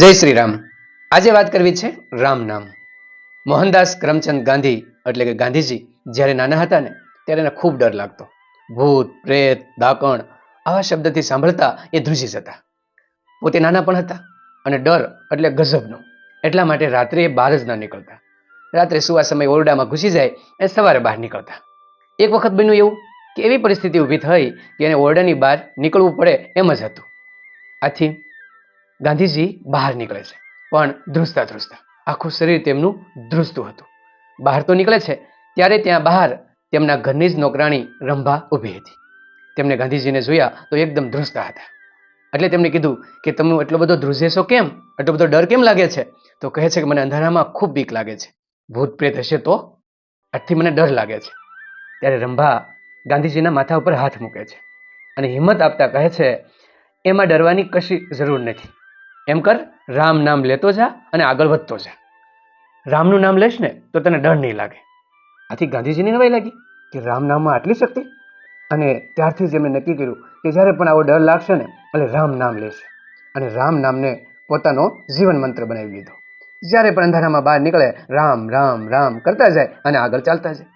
જય શ્રી રામ આજે વાત કરવી છે રામ નામ. મોહનદાસ કરમચંદ ગાંધી એટલે કે ગાંધીજી જ્યારે નાના હતા ને, ત્યારે એને ખૂબ ડર લાગતો. ભૂત, પ્રેત દાકણ આવા શબ્દથી સાંભળતા એ ધ્રુજી જતા. પોતે નાના પણ હતા અને ડર એટલે ગજબનો. એટલા માટે રાત્રે બહાર જ ન નીકળતા. રાત્રે સુવા સમય ઓરડામાં ઘૂસી જાય એ સવારે બહાર નીકળતા. એક વખત બન્યું એવું કે એવી પરિસ્થિતિ ઊભી થઈ કે એને ઓરડાની બહાર નીકળવું પડે એમ જ હતું. આથી ગાંધીજી બહાર નીકળે છે. પણ ધ્રુસતા ધ્રુસતા આખું શરીર તેમનું ધ્રુસતું હતું. બહાર તો નીકળે છે, ત્યારે ત્યાં બહાર તેમના ઘરની જ નોકરાણી રંભા ઊભી હતી. તેમણે ગાંધીજીને જોયા તો એકદમ ધ્રુસતા હતા. એટલે તેમણે કીધું કે, તમે એટલો બધો ધ્રુજેશો કેમ? એટલો બધો ડર કેમ લાગે છે? તો કહે છે કે, મને અંધારામાં ખૂબ બીક લાગે છે. ભૂત પ્રેત હશે તો આટથી મને ડર લાગે છે. ત્યારે રંભા ગાંધીજીના માથા ઉપર હાથ મૂકે છે અને હિંમત આપતા કહે છે, એમાં ડરવાની કશી જરૂર નથી. એમ કર, રામ નામ લેતો જા અને આગળ વધતો જા. રામનું નામ લેશ ને, તો તને ડર નહીં લાગે. આથી ગાંધીજીને નવાઈ લાગી કે રામ નામમાં આટલી શક્તિ? અને ત્યારથી જ એમણે નક્કી કર્યું કે જ્યારે પણ આવો ડર લાગશે ને, એટલે રામ નામ લેશે. અને રામ નામને પોતાનો જીવન મંત્ર બનાવી લીધો જ્યારે પણ અંધારામાં બહાર નીકળે, રામ રામ રામ કરતા જાય અને આગળ ચાલતા જાય.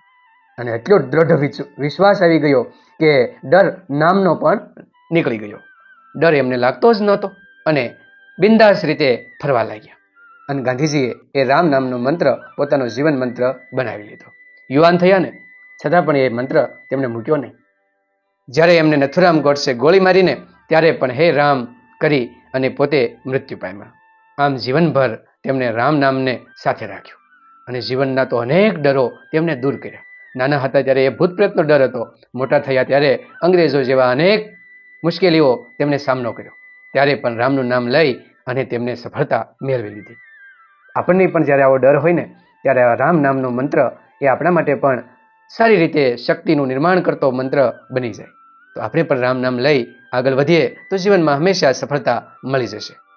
અને એટલો દ્રઢ વિશ્વાસ આવી ગયો કે ડર નામનો પણ નીકળી ગયો. ડર એમને લાગતો જ નહોતો. અને બિંદાસ રીતે ફરવા લાગ્યા. અને ગાંધીજીએ એ રામ નામનો મંત્ર, પોતાનો જીવન મંત્ર બનાવી લીધો. યુવાન થયા ને, છતાં પણ એ મંત્ર તેમણે મૂક્યો નહીં. જ્યારે એમને નથુરામ ગોડસે ગોળી મારીને, ત્યારે પણ હે રામ કરી અને પોતે મૃત્યુ પામ્યા. આમ જીવનભર તેમણે રામ નામને સાથે રાખ્યું. અને જીવનના તો અનેક ડરો તેમને દૂર કર્યા. નાના હતા ત્યારે એ ભૂત પ્રેતનો ડર હતો. મોટા થયા ત્યારે અંગ્રેજો જેવા અનેક મુશ્કેલીઓ તેમણે સામનો કર્યો. ત્યારે પણ રામનું નામ લઈ અને તેમને સફળતા મેળવી લીધી. આપણને પણ જ્યારે આવો ડર હોય ને, ત્યારે આ રામ નામનો મંત્ર એ આપણા માટે પણ સારી રીતે શક્તિનું નિર્માણ કરતો મંત્ર બની જાય. તો આપણે પણ રામ નામ લઈ આગળ વધીએ તો જીવનમાં હંમેશા સફળતા મળી જશે.